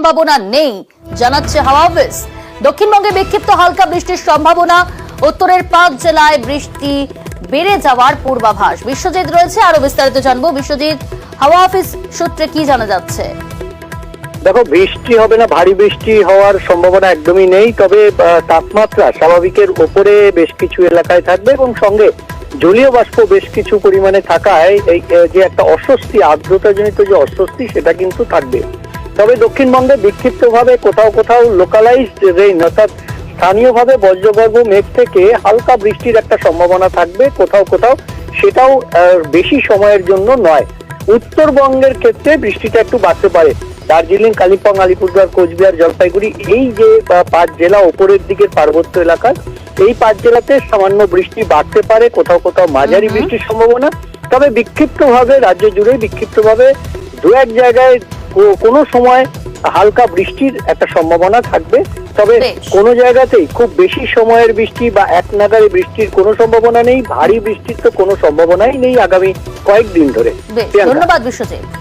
সম্ভাবনা নেই, জানাচ্ছে হাওয়া অফিস। দক্ষিণবঙ্গে বিক্ষিপ্ত হালকা বৃষ্টির সম্ভাবনা, উত্তরের পাঁচ জেলায় বৃষ্টি বেড়ে যাওয়ার পূর্বাভাস। বিশ্বজিৎ রয়েছে, আরও বিস্তারিত জানব। বিশ্বজিৎ, হাওয়া অফিস সূত্রে কি জানা যাচ্ছে? দেখো, বৃষ্টি হবে না, ভারী বৃষ্টি হওয়ার সম্ভাবনা একদমই নেই, তবে তাপমাত্রা স্বাভাবিকের ওপরে বেশ কিছু এলাকায় থাকবে এবং সঙ্গে জলীয় বাষ্প বেশ কিছু পরিমাণে থাকায় এই যে একটা অস্বস্তি, আর্দ্রতাজনিত যে অস্বস্তি, সেটা কিন্তু থাকবে। তবে দক্ষিণবঙ্গে বিক্ষিপ্তভাবে কোথাও কোথাও লোকালাইজড রেইন অর্থাৎ স্থানীয়ভাবে বজ্রগর্ভ মেঘ থেকে হালকা বৃষ্টির একটা সম্ভাবনা থাকবে কোথাও কোথাও। সেটাও বেশি সময়ের জন্য নয়। উত্তরবঙ্গের ক্ষেত্রে বৃষ্টিটা একটু বাড়তে পারে। দার্জিলিং কালিম্পং আলিপুরদুয়ার কোচবিহার জলপাইগুড়ি এই যে পাঁচ জেলা ওপরের দিকের পার্বত্য এলাকার এই পাঁচ জেলাতে সামান্য বৃষ্টি বাড়তে পারে কোথাও কোথাও মাঝারি বৃষ্টির সম্ভাবনা। তবে বিক্ষিপ্তভাবে রাজ্য জুড়ে বিক্ষিপ্তভাবে দু এক জায়গায় কোনো সময় হালকা বৃষ্টির একটা সম্ভাবনা থাকবে তবে। কোনো জায়গাতেই খুব বেশি সময়ের বৃষ্টি বা এক নাগারে বৃষ্টির কোনো সম্ভাবনা নেই ভারী বৃষ্টির তো কোনো সম্ভাবনাই নেই আগামী কয়েকদিন ধরে। ধন্যবাদ বিশ্বজিৎ।